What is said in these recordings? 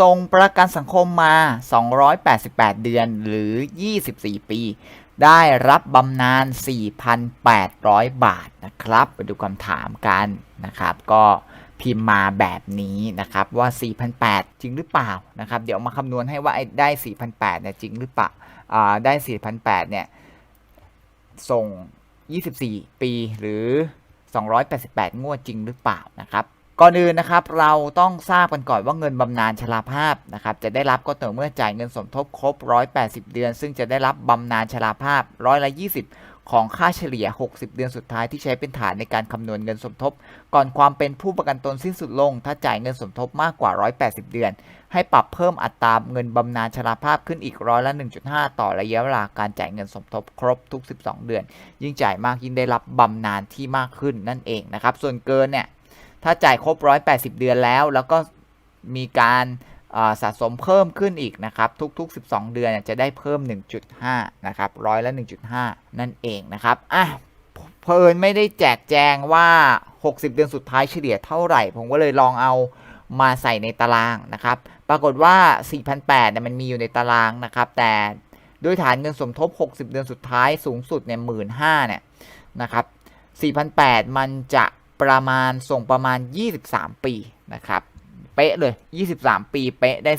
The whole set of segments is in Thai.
ส่งประกันสังคมมา 288 เดือนหรือ 24 ปี ได้รับบำนาญ 4,800 บาทนะครับ ไปดูคำถามกันนะครับ ก็พิมพ์มาแบบนี้นะครับว่า 4,800 จริงหรือเปล่านะครับ เดี๋ยวมาคำนวณให้ว่าไอ้ได้ 4,800เนี่ยจริงหรือเปล่าอ่าได้ 4,800 เนี่ย ส่ง 24 ปีหรือ 288 งวดจริงหรือเปล่านะครับ ก่อนอื่นนะครับเราต้องทราบกันก่อนว่าเงินบำนาญชราภาพนะครับจะได้รับก็ต่อเมื่อจ่ายเงินสมทบครบ 180 เดือน ซึ่งจะได้รับบำนาญชราภาพร้อยละ20 ของค่าเฉลี่ย 60 เดือนสุดท้ายที่ใช้เป็นฐานในการคำนวณเงินสมทบ ก่อนความเป็นผู้ประกันตนสิ้นสุดลง ถ้าจ่ายเงินสมทบมากกว่า 180 เดือน ให้ปรับเพิ่มอัตราเงินบำนาญชราภาพขึ้นอีกร้อยละ1.5 ต่อระยะเวลาการจ่ายเงินสมทบครบทุก 12 เดือน ยิ่งจ่ายมากยิ่งได้รับบำนาญที่มากขึ้นนั่นเองนะครับส่วนเกินเนี่ย ถ้าจ่ายครบ 180 เดือนแล้ว แล้วก็มีการสะสมเพิ่มขึ้นอีกนะครับ ทุกๆ 12 เดือนจะได้เพิ่ม 1.5 นะครับร้อยละ 1.5 นั่นเองนะครับอะเพลินไม่ได้แจกแจงว่า 60 เดือนสุดท้ายเฉลี่ยเท่าไหร่ ผมก็เลยลองเอามาใส่ในตารางนะครับ ปรากฏว่า 4,800เนี่ยมันมีอยู่ในตารางนะครับ แต่ด้วยฐานเงินสมทบ 60 เดือนสุดท้ายสูงสุดเนี่ย15,000เนี่ยนะครับ 4,800 มันจะ ประมาณส่งประมาณ 23 ปีนะครับเป๊ะเลย 23 ปีเป๊ะได้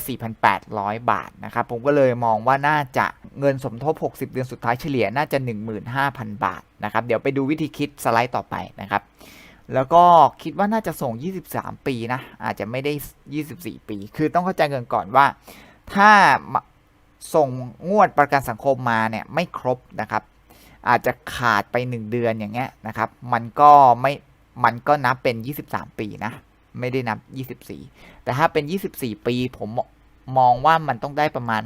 4,800 บาทนะครับ ผมก็เลยมองว่าน่าจะเงินสมทบ 60 เดือนสุดท้ายเฉลี่ยน่าจะ 15,000 บาทนะครับ เดี๋ยวไปดูวิธีคิดสไลด์ต่อไปนะครับ แล้วก็คิดว่าน่าจะส่ง 23 ปีนะ อาจจะไม่ได้ 24 ปี คือต้องเข้าใจกันก่อนว่า ถ้าส่งงวดประกันสังคมมาเนี่ยไม่ครบนะครับ อาจจะขาดไป 1 เดือนอย่างเงี้ยนะครับ มันก็ไม่ มันก็นับเป็น 23 ปีนะ ไม่ได้นับ 24 แต่ถ้าเป็น 24 ปีผมมองว่ามันต้องได้ประมาณ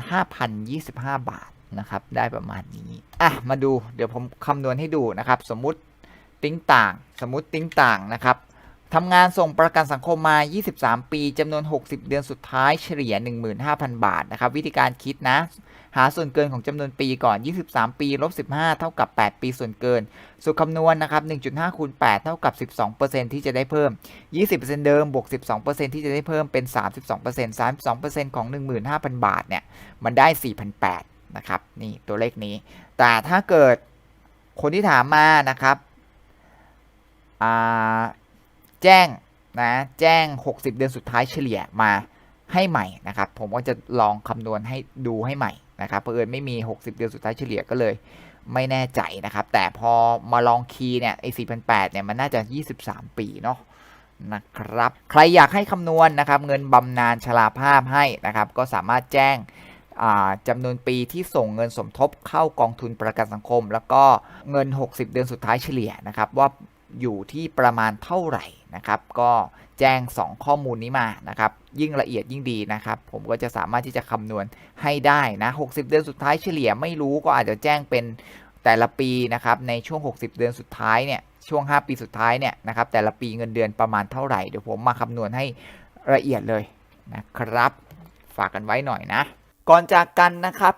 5,025 บาทนะครับ ได้ประมาณนี้ อะ มาดู เดี๋ยวผมคำนวณให้ดูนะครับ สมมติติ้งต่าง สมมติติ้งต่างนะครับ ทำงานส่งประกันสังคมมา 23 ปี จำนวน 60 เดือนสุดท้ายเฉลี่ย 15,000 บาทนะครับ วิธีการคิดนะ หาส่วนเกินของจำนวนปีก่อน 23 ปีลบ15 เท่ากับ 8 ปีส่วนเกิน สูตรคำนวณนะครับ 1.5คูณ8เท่ากับ 12%ที่จะได้เพิ่ม 20%เดิมบวก 12%ที่จะได้เพิ่มเป็น 32% 32%ของ 15,000 บาทเนี่ย มันได้ 4,800นะครับ นี่ตัวเลขนี้ แต่ถ้าเกิดคนที่ถามมานะครับอ่า แจ้งนะแจ้ง 60 เดือนสุดท้ายเฉลี่ยมาให้ใหม่นะครับผมก็จะลองคำนวณให้ดูให้ใหม่นะครับเพอเอิญไม่มี 60 เดือนสุดท้ายเฉลี่ยก็เลยไม่แน่ใจนะครับ แต่พอมาลองคีย์เนี่ยไอ้4,800เนี่ยมันน่าจะ 23 ปีเนาะนะครับ ใครอยากให้คำนวณนะครับ เงินบำนาญชราภาพให้นะครับ ก็สามารถแจ้งจำนวนปีที่ส่งเงินสมทบเข้ากองทุนประกันสังคม แล้วก็เงิน 60 เดือนสุดท้ายเฉลี่ยนะครับ ว่า อยู่ที่ประมาณเท่าไหร่นะครับ ก็แจ้ง 2 ข้อมูลนี้มานะครับ ยิ่งละเอียดยิ่งดีนะครับ ผมก็จะสามารถที่จะคำนวณให้ได้นะ 60 เดือนสุดท้ายเฉลี่ยไม่รู้ก็อาจจะแจ้งเป็นแต่ละปีนะครับ ในช่วง 60 เดือนสุดท้ายเนี่ย ช่วง 5 ปีสุดท้ายเนี่ยนะครับ แต่ละปีเงินเดือนประมาณเท่าไหร่ เดี๋ยวผมมาคำนวณให้ละเอียดเลยนะครับ ฝากกันไว้หน่อยนะ ก่อนจากกันนะครับ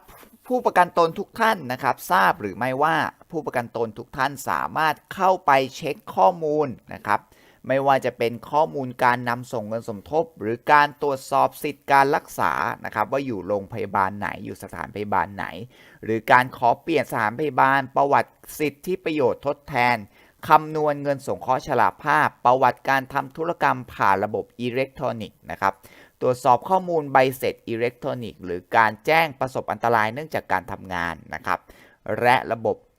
ผู้ประกันตนทุกท่านนะครับ ทราบหรือไม่ว่า ผู้ประกันตนทุกท่านสามารถเข้าไปเช็คข้อมูลนะครับไม่ว่าจะเป็นข้อมูลการนำส่งเงินสมทบ หรือการตรวจสอบสิทธิการรักษานะครับว่าอยู่โรงพยาบาลไหนอยู่สถานพยาบาลไหน หรือการขอเปลี่ยนสถานพยาบาล ประวัติสิทธิประโยชน์ทดแทนคำนวณเงินสงเคราะห์ชราภาพ ประวัติการทำธุรกรรมผ่านระบบอิเล็กทรอนิกส์นะครับตรวจสอบข้อมูลใบเสร็จอิเล็กทรอนิกส์หรือการแจ้งประสบอันตรายเนื่องจากการทำงานนะครับและระบบ